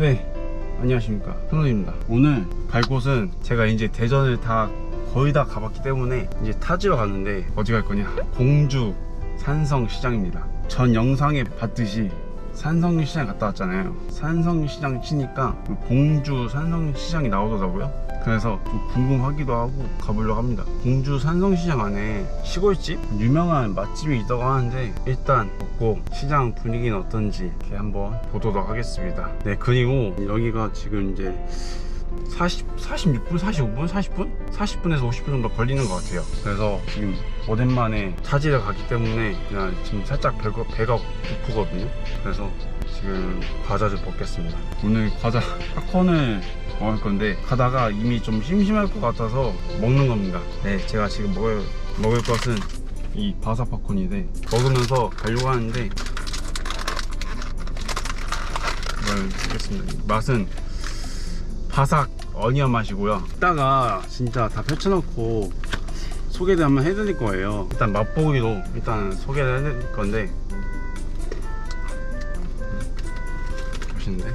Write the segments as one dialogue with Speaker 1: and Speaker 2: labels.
Speaker 1: 네, 안녕하십니까. 현우입니다. 오늘 갈 곳은 제가 이제 대전을 다 거의 다 가봤기 때문에 이제 타지러 갔는데 어디 갈 거냐? 공주 산성 시장입니다. 전 영상에 봤듯이 산성시장 갔다 왔잖아요. 산성시장 치니까 공주 산성시장이 나오더라고요. 그래서 좀 궁금하기도 하고 가보려고 합니다. 공주 산성시장 안에 시골집 유명한 맛집이 있다고 하는데 일단 걷고 시장 분위기는 어떤지 이렇게 한번 보도록 하겠습니다. 네 그리고 여기가 지금 이제 40, 46분, 45분, 40분? 40분에서 50분 정도 걸리는 것 같아요. 그래서 지금 오랜만에 차지를 가기 때문에 그냥 지금 살짝 배가, 배가 고프거든요. 그래서 지금 과자 좀 먹겠습니다. 오늘 과자 팝콘을 먹을 건데 가다가 이미 좀 심심할 것 같아서 먹는 겁니다. 네, 제가 지금 먹을, 먹을 것은 이 바사 팝콘인데 먹으면서 가려고 하는데 이걸 먹겠습니다. 맛은 바삭 어니언 맛이고요. 이따가 진짜 다 펼쳐놓고 소개를 한번 해드릴 거예요. 일단 맛보기로 일단 소개를 해드릴 건데 맛있는데?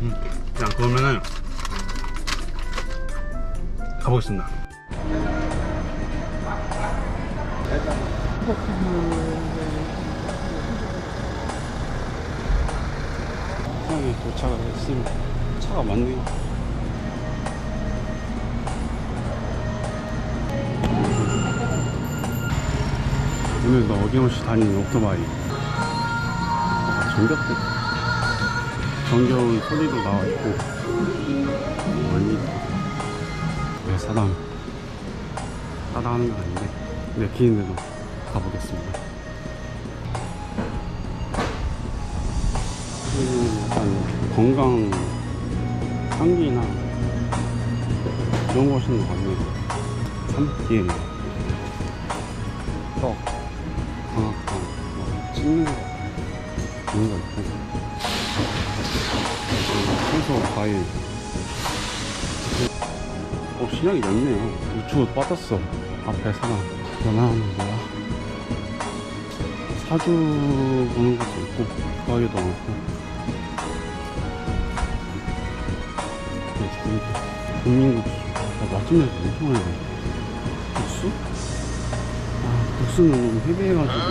Speaker 1: 음, 그냥 그러면은 가보겠습니다. 도착을 했습니다. 차가 많네요. 오늘도 어김없이 다니는 오토바이. 아, 정겹대. 정겨운 소리도 나와 있고. 멀리. 네, 사당. 건 아닌데. 네, 기인대로 가보겠습니다. 음, 약간 건강 향기나 이런 거 하시는 것 같네요. 참깨, 떡, 방앗간, 뭐 찍는 거 이런 거 있고 채소, 과일 어, 시장이 넓네요. 우측으로 빠졌어. 앞에 사람 전화하는 거야. 사주 보는 것도 있고, 가게도 많고. 국민국수. 아, 맛집에서 엄청 많이 가요. 국수? 아, 국수는 너무 헤비해가지고.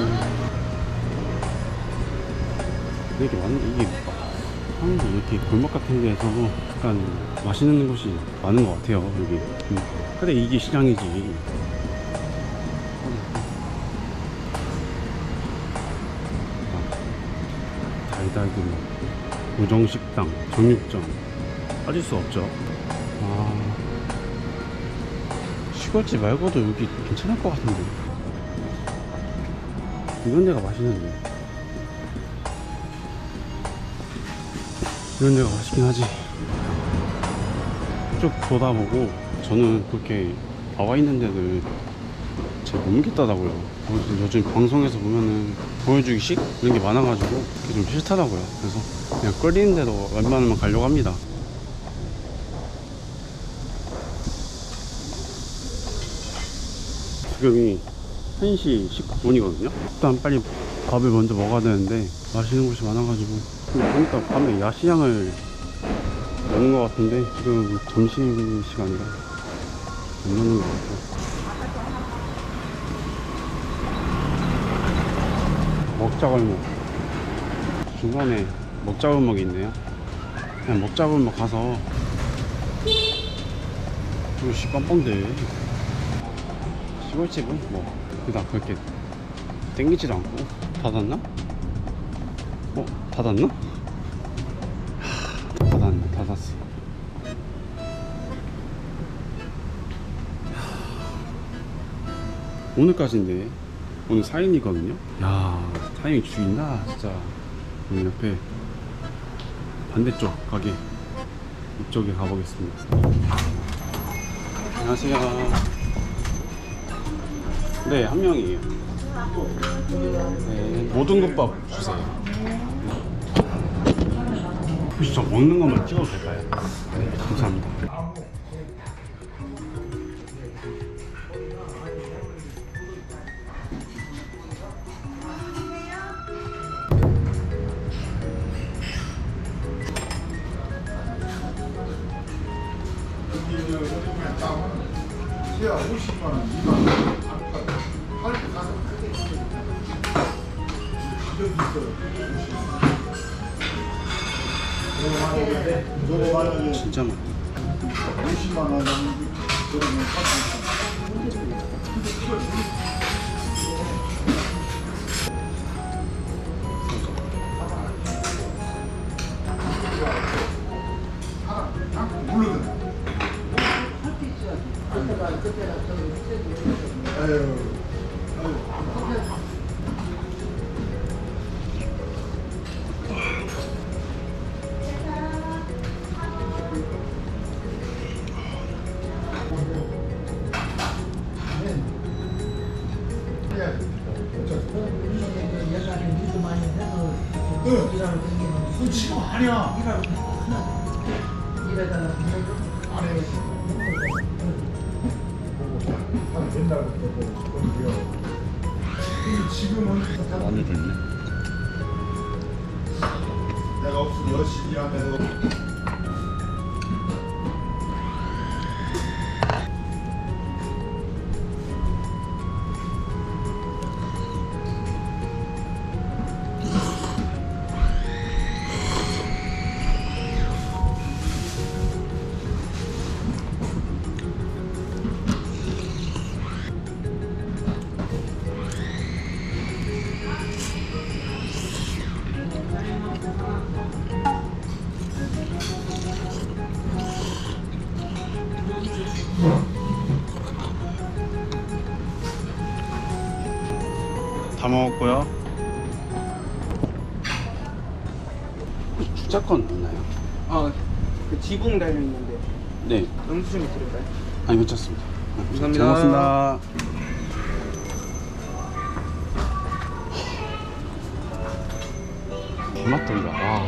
Speaker 1: 이렇게 많은, 이게, 한국에 이렇게 골목 같은 데에서 약간 맛있는 곳이 많은 것 같아요, 여기. 음. 그래, 이게 시장이지. 아, 달달들, 우정식당, 정육점. 빠질 수 없죠. 시골집 말고도 여기 괜찮을 것 같은데. 이런 데가 맛있는데. 이런 데가 맛있긴 하지. 쭉 돌아보고 저는 그렇게 나와 있는 데를 잘못 믿겠다더라고요. 요즘- 방송에서 보면은 보여주기식 이런 게 많아가지고 그게 좀 싫더라고요. 그래서 그냥 끌리는 대로 웬만하면 가려고 합니다. 지금이 1시 19분이거든요. 일단 빨리 밥을 먼저 먹어야 되는데 맛있는 곳이 많아가지고 보니까 밤에 야시장을 여는 것 같은데 지금 점심 시간이라 안 여는 것 같아요. 먹자골목 중간에 먹자골목이 있네요. 그냥 먹자골목 가서 이씨 깜빵대 시골집은 뭐 그닥 그렇게 땡기지도 않고 닫았나? 어? 닫았나? 하, 닫았네 닫았어 하, 오늘까지인데 오늘 4일이거든요 야 타이밍 죽인다 진짜 오늘 옆에 반대쪽 가게 이쪽에 가보겠습니다 안녕하세요 네, 한 명이에요. 네, 모든 국밥 주세요. 진짜 먹는 것만 찍어도 될까요? 네, 감사합니다.
Speaker 2: 50만 원, 만 원에
Speaker 1: 진짜 많다
Speaker 2: 50만 원 그러면. 모르거든. 아유, 아유.
Speaker 3: 다
Speaker 1: 먹었고요. 주차권 있나요?
Speaker 4: 아, 그 지붕 달려 있는데.
Speaker 1: 네.
Speaker 4: 영수증이 드릴까요?
Speaker 1: 아니 괜찮습니다.
Speaker 4: 감사합니다.
Speaker 1: 잘 먹었습니다. 개맛돌이다. 와.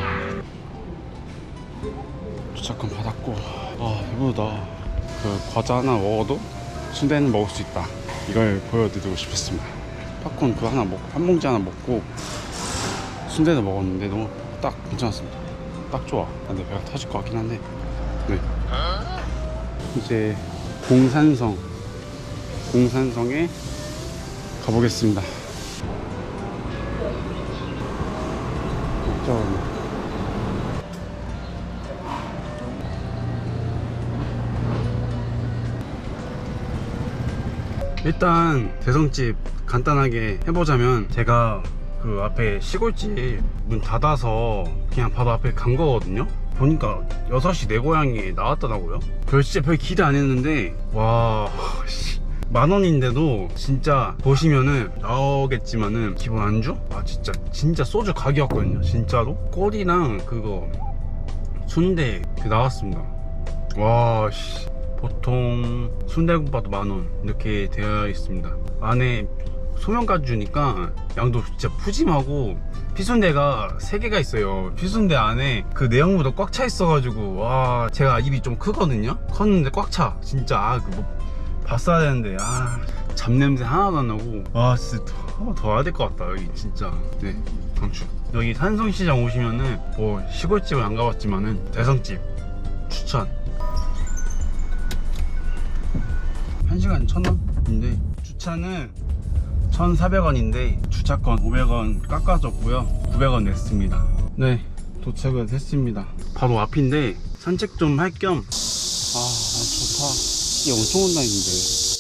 Speaker 1: 주차권 받았고. 아 배부르다. 그 과자 하나 먹어도 순대는 먹을 수 있다. 이걸 보여드리고 싶었습니다 팝콘 그 하나 먹고 한 봉지 하나 먹고 순대도 먹었는데 너무 딱 괜찮았습니다. 딱 좋아. 근데 배가 터질 것 같긴 한데. 네. 이제 공산성 공산성에 가보겠습니다. 먹자 일단 대성집 간단하게 해보자면 제가 그 앞에 시골집 문 닫아서 그냥 바로 앞에 간 거거든요 보니까 6시 내 고향이 나왔더라고요 별 진짜 별 기대 안 했는데 와 씨. 만 원인데도 진짜 보시면은 나오겠지만은 기본 안주? 아 진짜 진짜 소주 가격이었거든요 진짜로 꼬리랑 그거 순대 그 나왔습니다 와 씨. 보통 순대국밥도 만원 이렇게 되어 있습니다. 안에 소면까지 주니까 양도 진짜 푸짐하고 피순대가 3개가 있어요. 피순대 안에 그 내용물도 꽉 차 있어가지고 와 제가 입이 좀 크거든요? 컸는데 꽉 차. 진짜 아그뭐 봤어야 되는데 아 잡냄새 하나도 안 나고. 와 진짜 더, 더 와야 될 것 같다 여기 진짜. 네 강추. 여기 산성시장 오시면은 뭐 시골집을 안 가봤지만은 대성집 추천 1시간 1000원인데 주차는 1,400원인데 주차권 500원 깎아줬고요. 900원 냈습니다. 네 도착은 했습니다. 바로 앞인데 산책 좀 할 겸. 아 좋다. 비 엄청 온다 했는데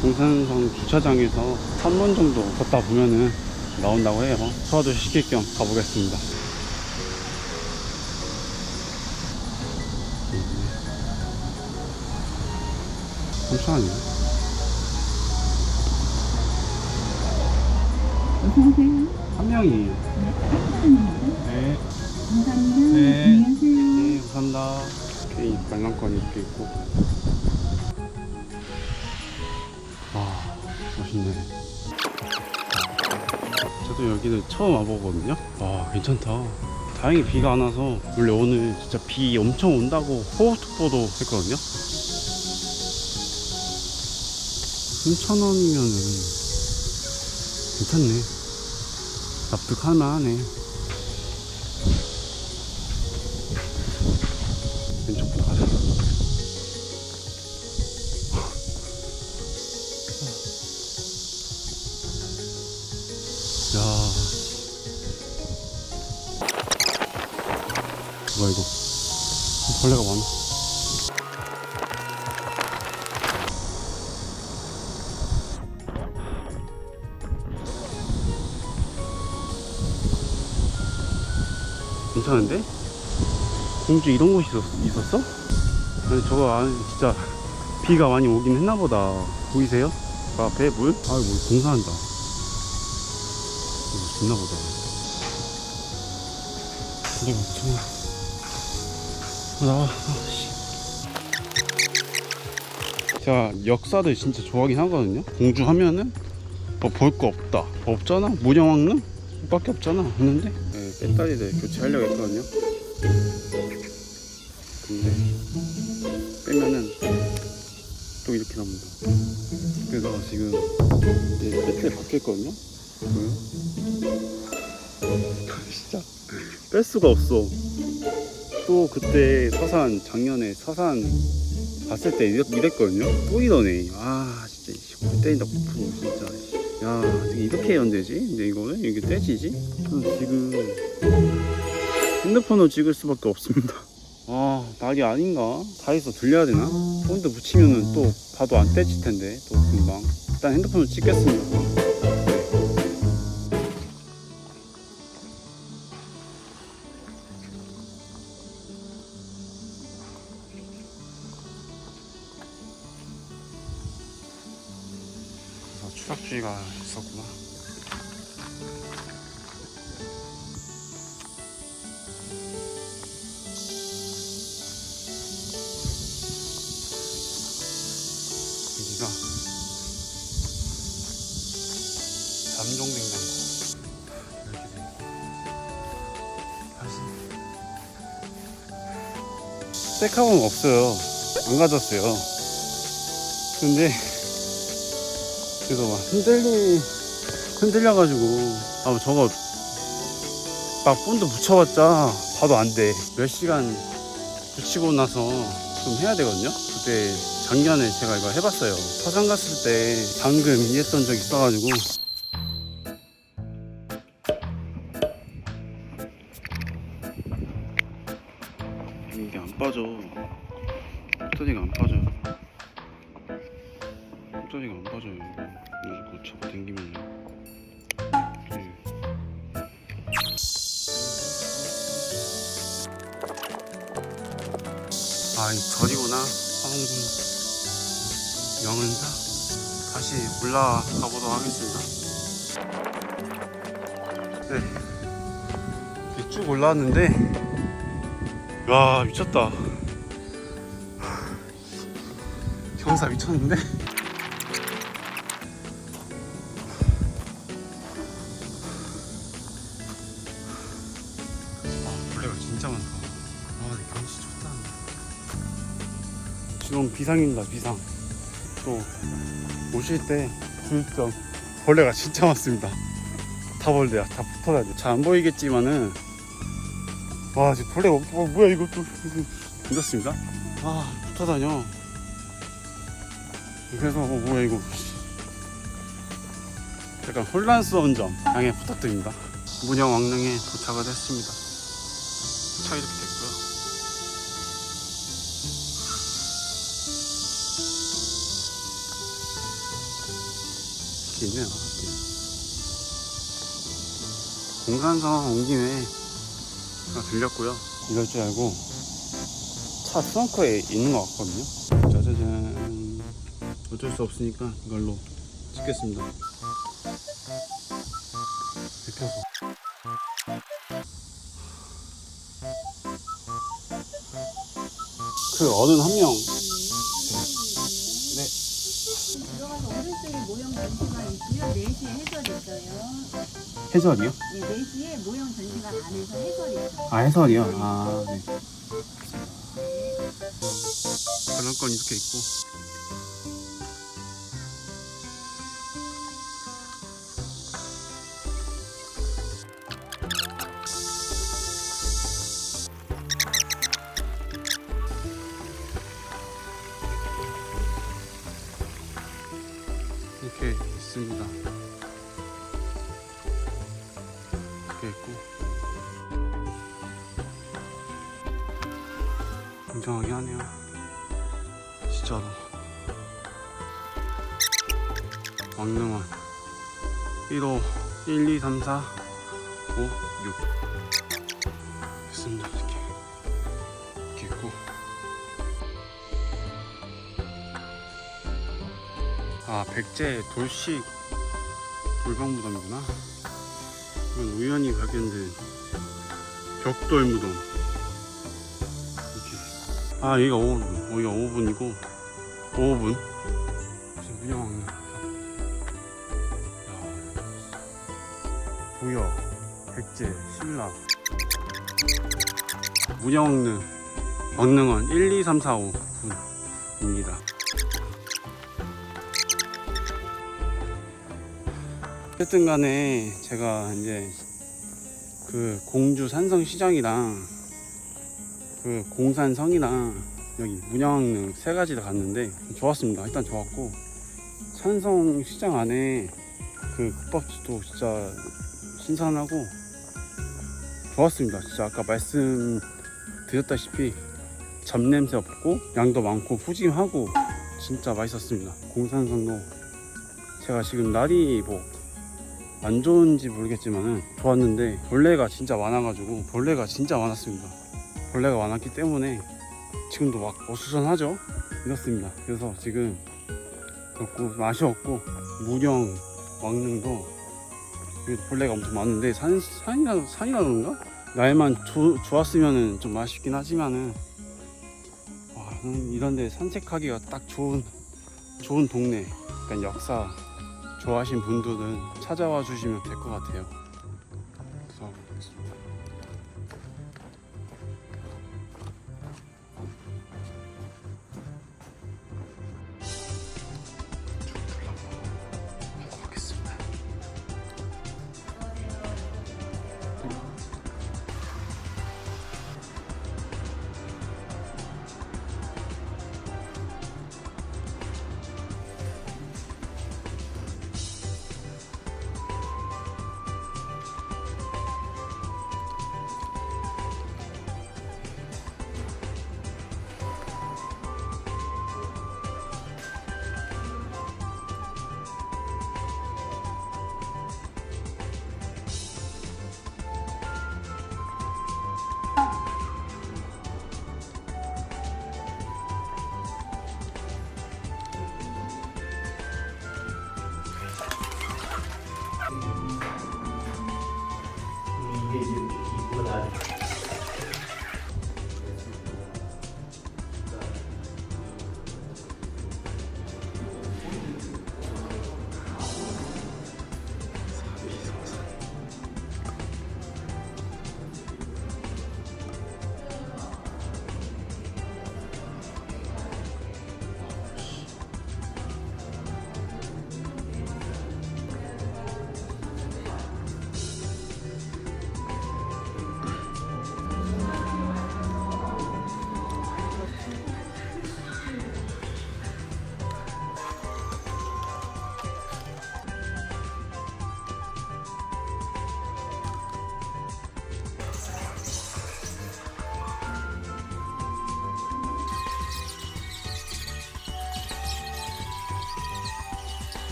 Speaker 1: 공산성 주차장에서 3분 정도 걷다 보면은 나온다고 해요 소화도 시킬 겸 가보겠습니다 엄청 아니야? 한 명이에요 네
Speaker 5: 감사합니다.
Speaker 1: 네.
Speaker 5: 안녕하세요.
Speaker 1: 네, 감사합니다. 오케이, 관람권이 이렇게 있고. 와, 멋있네. 저도 여기는 처음 와보거든요. 와, 괜찮다. 다행히 비가 안 와서, 원래 오늘 진짜 비 엄청 온다고 호우특보도 했거든요. 3,000원이면은 괜찮네. 납득할 만하네. 뭐야 이거? 벌레가 많아. 괜찮은데? 공주 이런 곳이 있었, 있었어? 아니 저거 안에 진짜 비가 많이 오긴 했나 보다 보이세요? 그 앞에 물? 아이 뭐 공사한다 이거 있나 보다 근데 엄청 아, 나와 아, 씨. 제가 역사를 진짜 좋아하긴 하거든요? 공주 하면은 뭐 볼 거 없다. 없잖아? 문영왕릉? 밖에 없잖아. 없는데? 네, 배터리를 교체하려고 했거든요. 근데 빼면은 또 이렇게 나옵니다. 그래서 지금 이제 배터리 바뀌었거든요? 보여요? 진짜 뺄 수가 없어 또 그때 서산 작년에 서산 봤을 때 이랬, 이랬거든요 또 이러네 아 진짜 골 때린다 고프로 진짜 야 이렇게 연되지? 근데 이거는 이게 떼지지? 지금 핸드폰으로 찍을 수밖에 없습니다 아 날이 아닌가? 다해서 들려야 되나? 포인트 붙이면은 또 봐도 안 떼질 텐데 또 금방 일단 핸드폰으로 찍겠습니다 셀카봉 없어요. 안 가졌어요. 근데 그래서 막 흔들리 흔들려가지고 아 저거 막 본드 붙여봤자 봐도 안 돼. 몇 시간 붙이고 나서 좀 해야 되거든요? 그때 작년에 제가 이거 해봤어요. 서산 갔을 때 방금 이랬던 적 있어가지고 당기면 아, 이 절이구나. 화봉군 영은사. 다시 올라가 보도록 하겠습니다. 네. 쭉 올라왔는데, 와, 미쳤다. 경사 미쳤는데? 비상입니다 비상. 또 오실 때 주의점 벌레가 진짜 많습니다. 다 벌레야 다 붙어다녀 잘안 보이겠지만은 와 지금 벌레가 없- 어, 뭐야 이거 또. 이렇습니다 아 붙어 다녀. 그래서 어, 뭐야 이거. 약간 혼란스러운 점 양해 부탁드립니다. 문영 왕릉에 도착을 했습니다. 차 이렇게 이렇게 있네요. 이렇게. 공산성 온 김에 하나 들렸고요. 이럴 줄 알고 차 트렁크에 있는 것 같거든요. 짜자잔. 어쩔 수 없으니까 이걸로 찍겠습니다. 대표소. 그 어른 한 명. 해설이요?
Speaker 5: 네, 4시에 모형 전시관 안에서 해설이 있어요.
Speaker 1: 아 해설이요? 아 네. 그런 건 이렇게 있고 돌식 돌방 무덤이구나. 이건 우연히 발견된 벽돌 무덤. 아 여기가 5분 여기가 5분이고. 5분 무슨 문양왕릉 야. 부여 백제 신라. 문양왕릉 왕릉원 1, 2, 3, 4, 5분입니다 어쨌든 간에 제가 이제 그 공주 산성 시장이랑 그 공산성이랑 여기 문양왕릉 세 가지 다 갔는데 좋았습니다. 일단 좋았고 산성 시장 안에 그 국밥집도 진짜 신선하고 좋았습니다. 진짜 아까 말씀 드렸다시피 잡냄새 없고 양도 많고 푸짐하고 진짜 맛있었습니다. 공산성도 제가 지금 날이 뭐 안 좋은지 모르겠지만은 좋았는데 벌레가 진짜 많아가지고 벌레가 진짜 많았습니다. 벌레가 많았기 때문에 지금도 막 어수선하죠. 이렇습니다. 그래서 지금 그렇고 좀 아쉬웠고 무령 왕릉도 벌레가 엄청 많은데 산 산이라 산이라 그런가? 날만 조, 좋았으면은 좀 아쉽긴 하지만은 와 음, 이런데 산책하기가 딱 좋은 좋은 동네. 약간 역사 좋아하신 분들은 찾아와 주시면 될 것 같아요.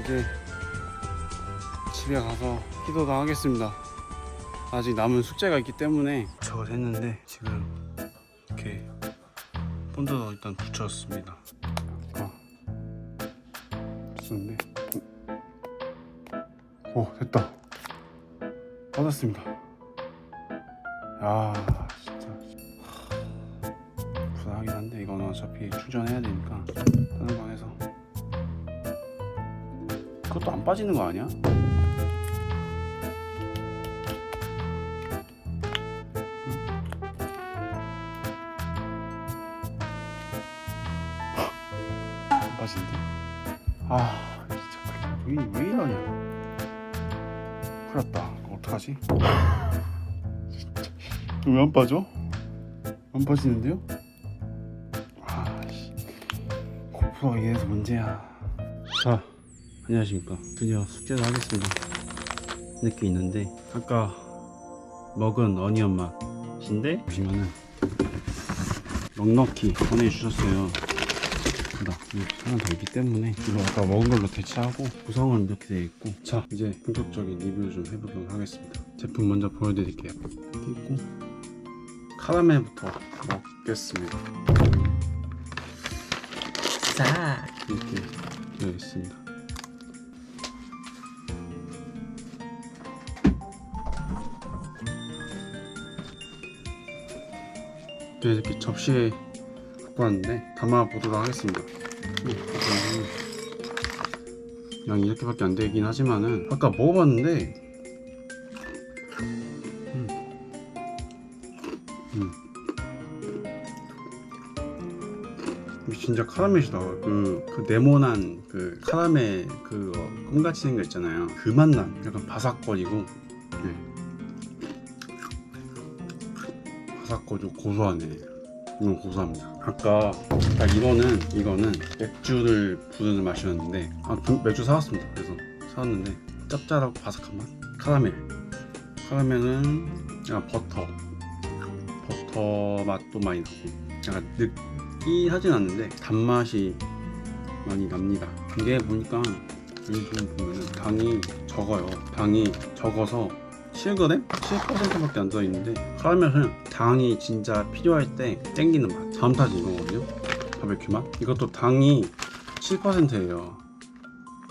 Speaker 1: 이제 집에 가서 기도도 하겠습니다. 아직 남은 숙제가 있기 때문에 도착을 했는데 지금 이렇게 본드도 일단 붙였습니다. 어. 붙였는데 오 어, 됐다. 받았습니다. 야 진짜 불안하긴 한데 이건 어차피 충전해야 되니까 다른 방에서 그것도 안 빠지는 거 아니야? 안 빠지는데? 아 진짜 왜, 왜 이러냐 큰일 났다 어떡하지? 왜 안 빠져? 안 빠지는데요? 아씨 고프로가 이래서 문제야 자, 안녕하십니까. 드디어 숙제를 하겠습니다. 늦게 있는데, 아까 먹은 어니언 맛인데, 보시면은, 넉넉히 보내주셨어요. 나 하나 더 있기 때문에, 이거 아까 먹은 걸로 대체하고, 구성은 이렇게 되어 있고, 자, 이제 본격적인 리뷰를 좀 해보도록 하겠습니다. 제품 먼저 보여드릴게요. 이렇게 있고, 카라멜부터 먹겠습니다.
Speaker 3: 자,
Speaker 1: 이렇게 되어 있습니다. 이렇게 접시에 갖고 왔는데 담아 보도록 하겠습니다. 음, 음. 양이 이렇게밖에 안 되긴 하지만은 아까 먹어봤는데 음. 음. 진짜 카라멜이다. 그, 그 네모난 그 카라멜 그 어, 꿈같이 생겨 있잖아요. 그 맛난 약간 바삭거리고 바삭거리고 고소하네. 이건 고소합니다. 아까 아, 이거는 이거는 맥주를 부르는 맛이었는데 아, 그 맥주 사왔습니다. 그래서 사왔는데 짭짤하고 바삭한 맛. 카라멜. 카라멜은 약간 버터. 버터 맛도 많이 나고 약간 느 느끼하진 않는데 단맛이 많이 납니다. 이게 보니까 여기 좀 보면은 당이 적어요. 당이 적어서 7g? 7%밖에 안 들어있는데 카라멜은 당이 진짜 필요할 때 땡기는 맛. 다음타지 이거거든요. 바베큐 맛. 이것도 당이 7%예요.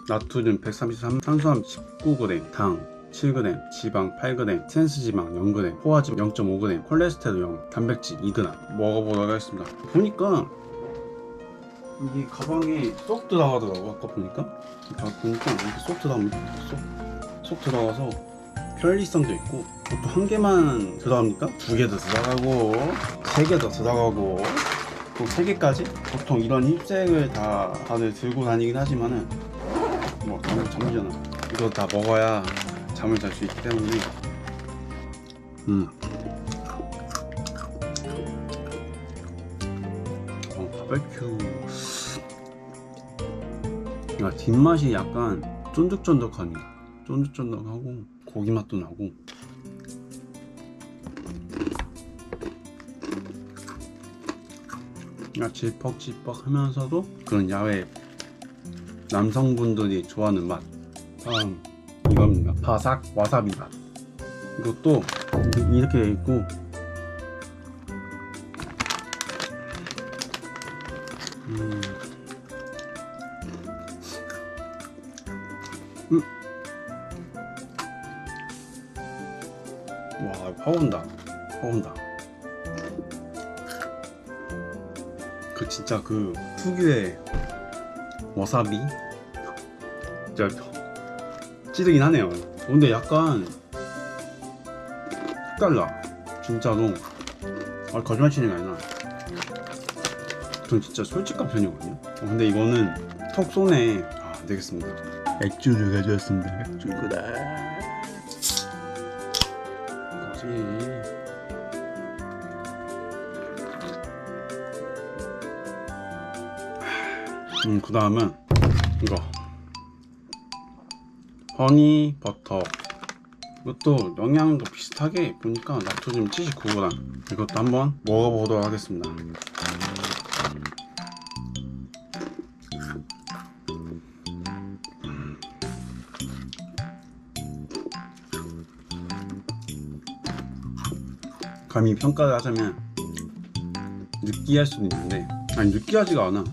Speaker 1: 나트륨 133, 탄수화물 19g, 당 7g, 지방 8g, 트랜스지방 0g, 포화지방 0.5g, 콜레스테롤 0, 단백질 2g 먹어보도록 하겠습니다. 보니까 이게 가방에 쏙 들어가더라고 아까 보니까 자 보니까 이렇게 쏙 들어가면 쏙, 쏙 들어가서 편리성도 있고 그것도 한 개만 들어갑니까? 두 개도 들어가고 세 개도 들어가고 또 세 개까지? 보통 이런 힙색을 다 다들 들고 다니긴 하지만은 뭐 잠, 잠시잖아 이거 다 먹어야 잠을 잘 수 있기 때문에 음. 어, 바베큐 야, 뒷맛이 약간 쫀득쫀득합니다 쫀득쫀득하고 고기 맛도 나고. 야, 질퍽질퍽 하면서도 그런 야외 남성분들이 좋아하는 맛. 다음 이겁니다. 바삭 와사비 맛. 이것도 이렇게 돼 있고. 음. 음. 와 화온다 화온다 그 진짜 그 특유의 와사비 진짜 찌르긴 하네요. 근데 약간 색달라. 진짜로. 아, 거짓말 치는 게 아니라. 전 진짜 솔직한 편이거든요. 어, 근데 이거는 톡 쏘네. 아, 안 되겠습니다. 맥주를 가져왔습니다. 맥주구나. 음, 그 다음은 이거. 허니 버터. 이것도 영양도 비슷하게 보니까 나트륨 79g 이것도 한번 먹어보도록 하겠습니다. 감히 평가를 하자면 느끼할 수도 있는데 아니 느끼하지가 않아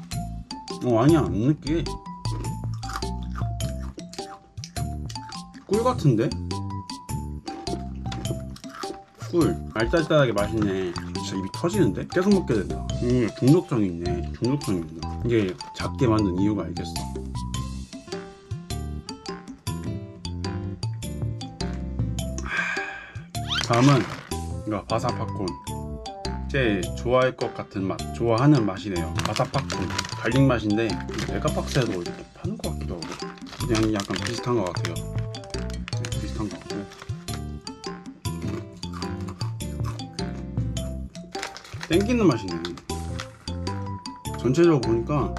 Speaker 1: 어 아니야 안 느끼해. 꿀 같은데? 꿀. 알딸딸하게 맛있네. 진짜 입이 터지는데? 계속 먹게 된다. 음 중독성이 있네. 중독성이 있네 이게 작게 만든 이유가 알겠어. 하, 다음은 이거 바사 팝콘 제 좋아할 것 같은 맛 좋아하는 맛이네요. 바사팝콘 달링 맛인데 메가박스에도 이렇게 파는 것 같기도 하고 그냥 약간 비슷한 것 같아요. 네, 비슷한 것 같고 땡기는 맛이네 전체적으로 보니까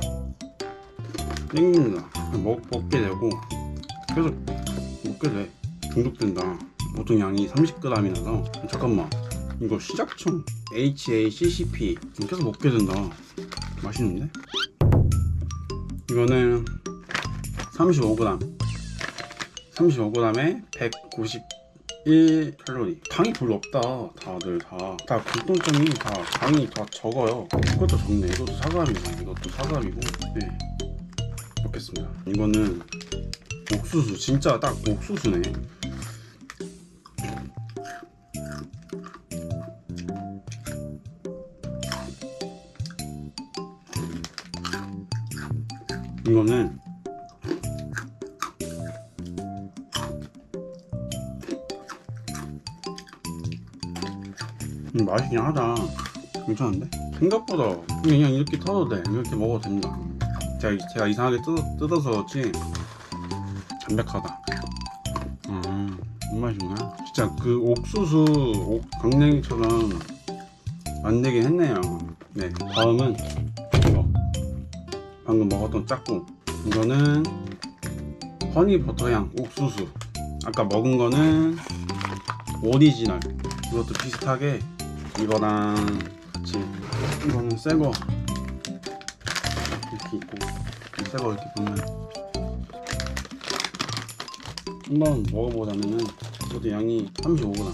Speaker 1: 땡깁니다. 먹, 먹게 되고 계속 먹게 돼. 중독된다. 보통 양이 30g이라서 잠깐만 이거 시작청 HACCP 계속 먹게 된다. 맛있는데? 이거는 35g 35g에 191 칼로리. 당이 별로 없다 다들 다다 공통점이 다 당이 다 적어요. 이것도 적네. 이것도 사과이고 이것도 사과이고 네. 먹겠습니다. 이거는 옥수수. 진짜 딱 옥수수네 이거는 음, 맛있긴 하다. 괜찮은데? 생각보다 그냥 이렇게 터도 돼. 이렇게 먹어도 됩니다. 제가, 제가 이상하게 뜯어, 뜯어서 그렇지 담백하다. 음, 이 맛이구나 진짜 그 옥수수 옥, 강냉이처럼 만들긴 했네요. 네 다음은 방금 먹었던 짝꿍. 이거는 허니 버터향 옥수수. 아까 먹은 거는 오리지널. 이것도 비슷하게 이거랑 같이 이거는 새거. 이렇게 있고 새거 이렇게 보면 한번 먹어보자면은 이것도 양이 35g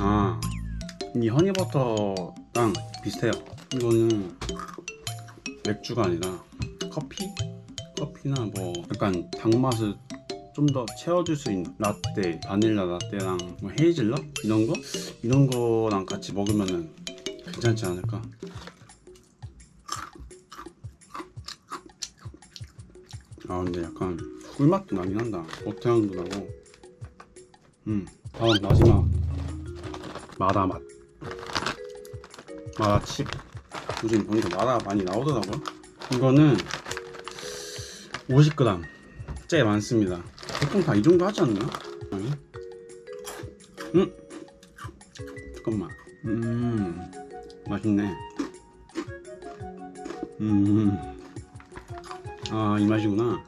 Speaker 1: 아, 이 허니버터랑 비슷해요. 이거는 맥주가 아니라 커피? 커피나 뭐 약간 단맛을 좀 더 채워줄 수 있는 라떼, 바닐라 라떼랑 뭐 헤이즐넛 이런 거 이런 거랑 같이 먹으면은 괜찮지 않을까? 아 근데 약간 꿀맛도 나긴 한다. 버터향도 나고. 음 다음 마지막 마라 맛. 마라 칩. 요즘 보니까 마라 많이 나오더라고요. 이거는 50g. 꽤 많습니다. 보통 다 이 정도 하지 않나? 아니? 음? 잠깐만. 음, 맛있네. 음, 아, 이 맛이구나.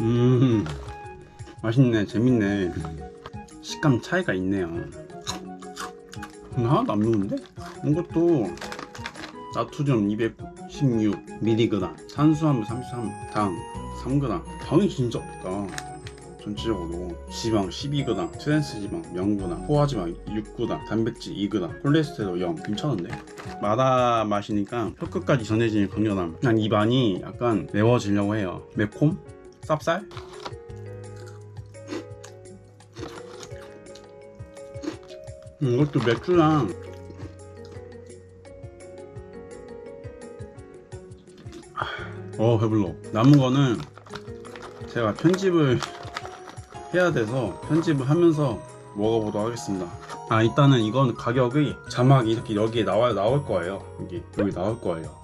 Speaker 1: 음, 맛있네. 재밌네. 식감 차이가 있네요. 음, 하나도 안 매운데? 이것도 나트륨 216mg, 탄수화물 33, 당 3g. 당이 진짜 없다. 전체적으로 지방 12g, 트랜스 지방 0g, 포화 지방 6g, 단백질 2g, 콜레스테롤 0 괜찮은데? 마다 마시니까 혀끝까지 전해지는 강렬함 그냥 입안이 약간 매워지려고 해요 매콤? 쌉쌀? 음, 이것도 맥주랑. 어 배불러. 남은 거는 제가 편집을 해야 돼서 편집을 하면서 먹어보도록 하겠습니다. 아 일단은 이건 가격이 자막이 이렇게 여기에 나와 나올 거예요. 여기 여기 나올 거예요.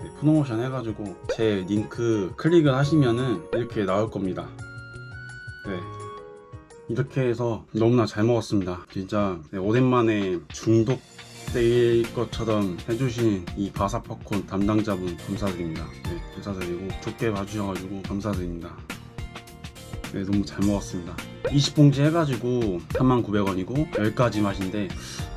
Speaker 1: 네, 프로모션 해가지고 제 링크 클릭을 하시면은 이렇게 나올 겁니다. 네 이렇게 해서 너무나 잘 먹었습니다. 진짜 네, 오랜만에 중독될 것처럼 해주신 이 바사 팝콘 담당자분 감사드립니다. 네 감사드리고 좋게 봐주셔가지고 감사드립니다. 네, 너무 잘 먹었습니다. 20봉지 해가지고 39,900원이고 10가지 맛인데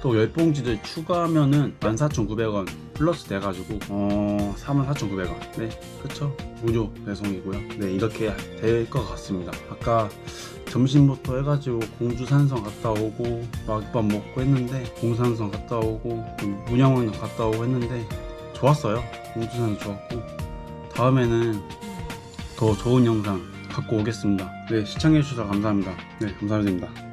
Speaker 1: 또 10봉지를 추가하면은 14,900원 플러스 돼가지고 어 34,900원. 네 그쵸. 무료 배송이고요. 네 이렇게 될 것 같습니다. 아까 점심부터 해가지고 공주산성 갔다 오고 막밥 먹고 했는데 공산성 갔다 오고 문양원 갔다 오고 했는데 좋았어요. 공주산성 좋았고. 다음에는 더 좋은 영상 갖고 오겠습니다. 네, 시청해주셔서 감사합니다. 네, 감사드립니다.